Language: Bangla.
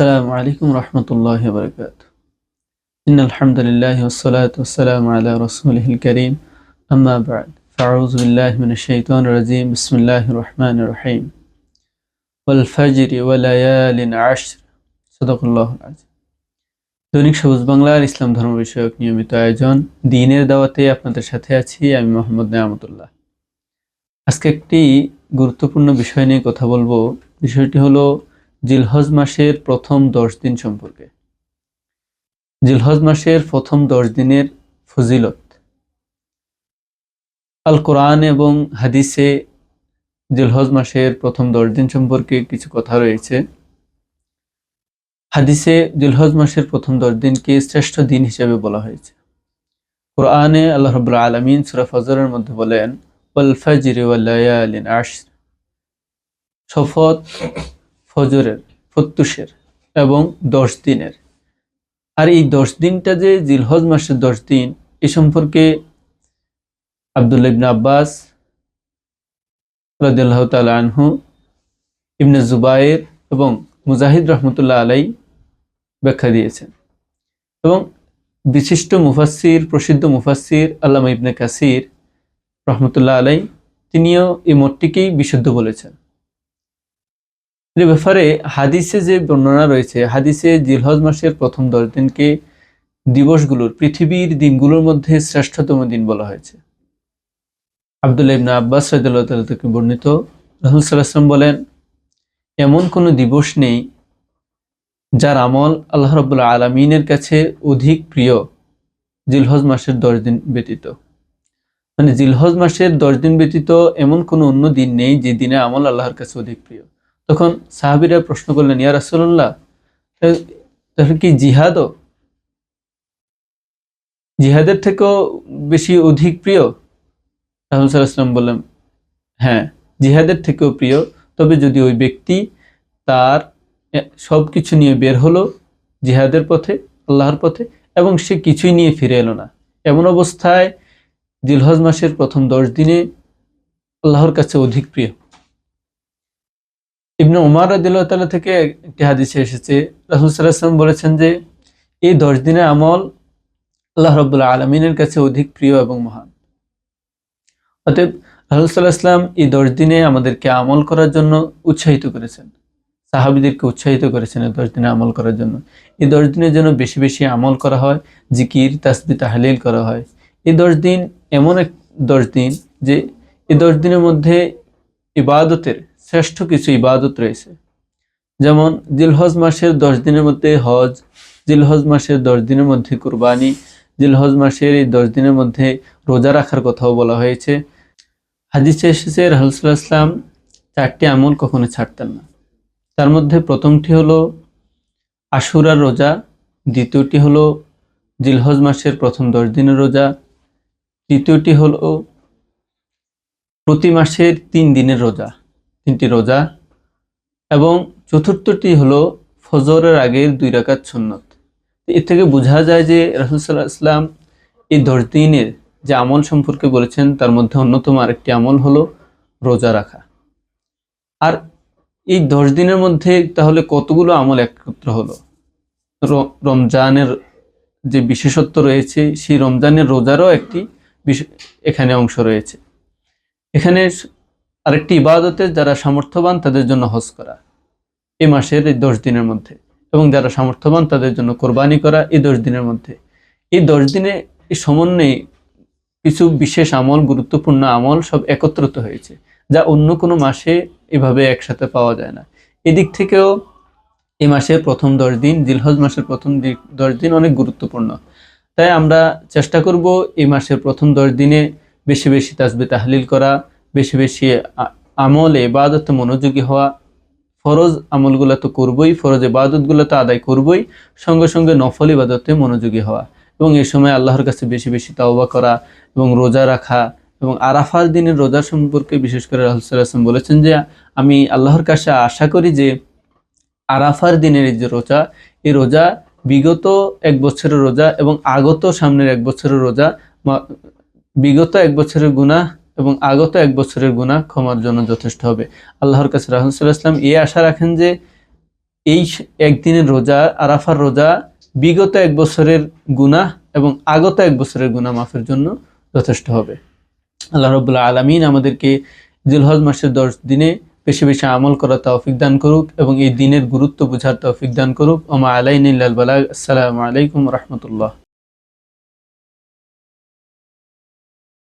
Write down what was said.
السلام عليكم ورحمة الله وبركاته إن الحمد لله والصلاة والسلام على رسوله الكريم أما بعد فأعوذ بالله من الشيطان الرجيم بسم الله الرحمن الرحيم والفجر وليال عشر صدق الله العظيم দৈনিক সবুজ বাংলার ইসলাম ধর্ম বিষয়ক নিয়মিত আয়োজন দিনের দাওয়াতে আপনাদের সাথে আছি আমি মোহাম্মদ নেয়ামতুল্লাহ আজকে একটি গুরুত্বপূর্ণ বিষয় নিয়ে কথা বলবো বিষয়টি হলো জিলহজ মাসের প্রথম দশ দিন সম্পর্কে। জিলহজ মাসের প্রথম দশ দিনের ফজিলত। আল কোরআন এবং হাদিসে জিলহজ মাসের প্রথম দশ দিন সম্পর্কে কিছু কথা রয়েছে। হাদিসে জিলহজ মাসের প্রথম দশ দিনকে শ্রেষ্ঠ দিন হিসেবে বলা হয়েছে। কোরআনে আল্লাহ রবুল্লা আলমিন সুরা ফজরের মধ্যে বলেন, ওয়াল ফাজরি আশর। শপথ ফজরের প্রত্যুষের এবং দশ দিনের। আর এই দশ দিনটা যে জিলহজ মাসের দশ দিন, এ সম্পর্কে আবদুল্লা ইবনে আব্বাস রাদিয়াল্লাহু তাআলা আনহু, ইবনে জুবায়ের এবং মুজাহিদ রহমতুল্লাহ আলাই ব্যাখ্যা দিয়েছেন। এবং বিশিষ্ট মুফাসির প্রসিদ্ধ মুফাসির আল্লামা ইবনে কাসির রহমতুল্লাহ আলাই তিনিও এই মতটিকেই বিশুদ্ধ বলেছেন। এর ব্যাপারে হাদিসে যে বর্ণনা রয়েছে, হাদিসে জিলহজ মাসের প্রথম দশ দিনকে দিবসগুলোর, পৃথিবীর দিনগুলোর মধ্যে শ্রেষ্ঠতম দিন বলা হয়েছে। আবদুল্লাহ ইবনা আব্বাস থেকে বর্ণিত রাসূল সাল্লাল্লাহু বলেন, এমন কোনো দিবস নেই যার আমল আল্লাহ রাব্বুল আলামিনের কাছে অধিক প্রিয় জিলহজ মাসের দশ দিন ব্যতীত। মানে জিলহজ মাসের দশ দিন ব্যতীত এমন কোনো অন্য দিন নেই যে দিনে আমল আল্লাহর কাছে অধিক প্রিয়। তখন সাহাবিরা প্রশ্ন করলেন, ইয়া রাসুল্লাহ তাহলে কি জিহাদও? জিহাদের থেকেও বেশি অধিক প্রিয়? রাহুল সাল্লাহাম বললেন হ্যাঁ জিহাদের থেকেও প্রিয়। তবে যদি ওই ব্যক্তি তার সব কিছু নিয়ে বের হলো জিহাদের পথে, আল্লাহর পথে, এবং সে কিছুই নিয়ে ফিরে এলো না, এমন অবস্থায় জিলহজ মাসের প্রথম দশ দিনে আল্লাহর কাছে অধিক প্রিয়। ইবনে উমার রাদিল্লাহ থেকে একটি হাদিসে এসেছে রাহুল সাল্লাহাম বলেছেন যে, এই দশ দিনের আমল আল্লাহ রবুল্লাহ আলমিনের কাছে অধিক প্রিয় এবং মহান। অতএব রাহুল সাল্লাহাম এই দশ দিনে আমাদেরকে আমল করার জন্য উৎসাহিত করেছেন। সাহাবিদেরকে উৎসাহিত করেছেন এই দশ দিনে আমল করার জন্য। এই দশ দিনের জন্য বেশি বেশি আমল করা হয়, জিকির তাসবি তাহলিল করা হয়। এই দশ দিন এমন এক দশ দিন যে, এই দশ দিনের মধ্যে ইবাদতের শ্রেষ্ঠ কিছু ইবাদত রয়েছে। যেমন, জিলহজ মাসের দশ দিনের মধ্যে হজ, জিলহজ মাসের দশ দিনের মধ্যে কুরবানি, জিলহজ মাসের এই দশ দিনের মধ্যে রোজা রাখার কথাও বলা হয়েছে। হাদিসে এসেছে রাহুলসাল্লাহ ইসলাম চারটি আমল কখনো ছাড়তেন না। তার মধ্যে প্রথমটি হলো, আশুরার রোজা, দ্বিতীয়টি হলো, জিলহজ মাসের প্রথম দশ দিনের রোজা, তৃতীয়টি হলো, প্রতি মাসের তিন দিনের রোজা। তিনটি রোজা এবং চতুর্থটি হলো ফজরের আগের দুই রাকাত সুন্নত। এর থেকে বোঝা যায় যে রাহুলসাল্লাহ ইসলাম এই দশ দিনের যে আমল সম্পর্কে বলেছেন, তার মধ্যে অন্যতম আরেকটি আমল হলো রোজা রাখা। আর এই দশ দিনের মধ্যে তাহলে কতগুলো আমল একত্র হলো? রমজানের যে বিশেষত্ব রয়েছে, সেই রমজানের রোজারও একটি এখানে অংশ রয়েছে। এখানে আরেকটি ইবাদতে যারা সামর্থ্যবান, তাদের জন্য হজ করা। এই মাসের এই দশ দিনের মধ্যে। এবং যারা সামর্থ্যবান, তাদের জন্য কোরবানি করা এই দশ দিনের মধ্যে। এই দশ দিনে এই সমন্বয়ে কিছু বিশেষ আমল, গুরুত্বপূর্ণ আমল সব একত্রিত হয়েছে, যা অন্য কোনো মাসে এভাবে একসাথে পাওয়া যায় না। এদিক থেকেও এ মাসের প্রথম দশ দিন, জিলহজ মাসের প্রথম দশ দিন অনেক গুরুত্বপূর্ণ। তাই আমরা চেষ্টা করব এই মাসের প্রথম দশ দিনে বেশি বেশি তাজবে তাহলিল করা বেশি বেশি আমল এবাদতে মনোযোগী হওয়া ফরজ আমলগুলো তো করবই, ফরজ এবাদতগুলো তো আদায় করবই, সঙ্গে সঙ্গে নফল ইবাদতে মনোযোগী হওয়া এবং এই সময় আল্লাহর কাছে বেশি বেশি তাওবা করা এবং রোজা রাখা এবং আরাফার দিনের রোজা সম্পর্কে বিশেষ করে রাহুল রাহুসাল্লাম বলেছেন যে, আমি আল্লাহর কাছে আশা করি যে আরাফার দিনের এই যে রোজা, এই রোজা বিগত এক বছরের রোজা এবং আগত সামনের এক বছরের রোজা বিগত এক বছরের গুণা এবং আগত এক বছরের গুণা ক্ষমার জন্য যথেষ্ট হবে। আল্লাহর কাছে রাহুসাল্লাহ ইসলাম এই আশা রাখেন যে, এই একদিনের রোজা, আরাফার রোজা, বিগত এক বছরের গুনাহ এবং আগত এক বছরের গুনাহ মাফের জন্য যথেষ্ট হবে। আল্লাহ রবুল্লাহ আলমিন আমাদেরকে জিলহজ মাসের দশ দিনে বেশি বেশি আমল করার তৌফিক দান করুক এবং এই দিনের গুরুত্ব বোঝার তৌফিক দান করুক। ওমা আলাইন আসসালামু আলাইকুম রহমতুল্লাহ।